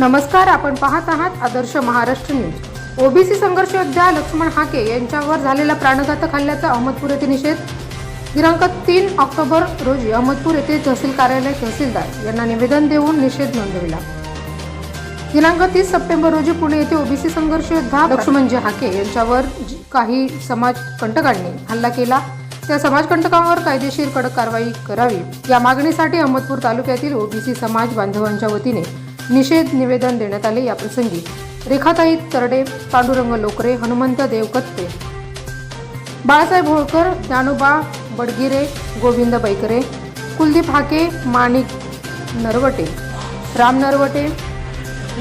नमस्कार आपण पाहत आहात आदर्श महाराष्ट्र न्यूज. ओबीसी संघर्ष योद्धा लक्ष्मण हाके यांच्यावर झालेला प्राणघातक हल्ल्याचा अहमदपूर येथे निषेध. दिनांक तीन ऑक्टोबर रोजी अहमदपूर येथे तहसील कार्यालय तहसीलदार यांना निवेदन देऊन निषेध नोंदविला. दिनांक तीस सप्टेंबर रोजी पुणे येथे ओबीसी संघर्ष योद्धा लक्ष्मणजी हाके यांच्यावर काही समाज कंटकांनी हल्ला केला. त्या समाजकंटकांवर कायदेशीर कडक कारवाई करावी. या मागणीसाठी अहमदपूर तालुक्यातील ओबीसी समाज बांधवांच्या वतीने निषेध निवेदन देण्यात आले या प्रसंगी रेखाताई तरडे पांडुरंग लोकरे हनुमंत देवकत्ते. बाळासाहेब होळकर ज्ञानोबा बडगिरे गोविंद बैकरे कुलदीप हाके माणिक नरवटे राम नरवटे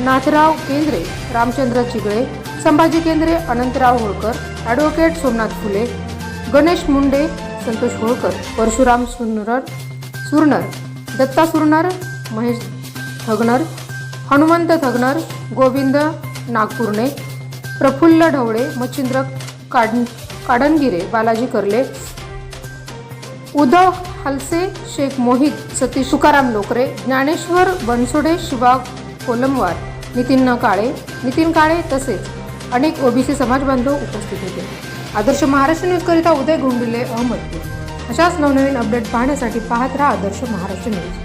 नाथराव केंद्रे रामचंद्र चिगळे संभाजी केंद्रे अनंतराव होळकर ॲडव्होकेट सोमनाथ फुले गणेश मुंडे संतोष होळकर परशुराम सुनर सुरनर दत्ता सुरनर महेश थगनर हनुमंत थगनर गोविंद नागपूरणे प्रफुल्ल ढवळे मच्छिंद्र काड काडनगिरे बालाजी कर्ले उद्धव हलसे शेख मोहित सतीश तुकाराम लोकरे ज्ञानेश्वर बनसोडे शिवा कोलमवार नितीन काळे नितीन काळे तसेच अनेक ओबीसी समाज बांधव उपस्थित होते. आदर्श महाराष्ट्र न्यूजकरिता उदय गुंडुले अहमदपूर. अशाच नवनवीन अपडेट पाहण्यासाठी पाहत राहा आदर्श महाराष्ट्र न्यूज.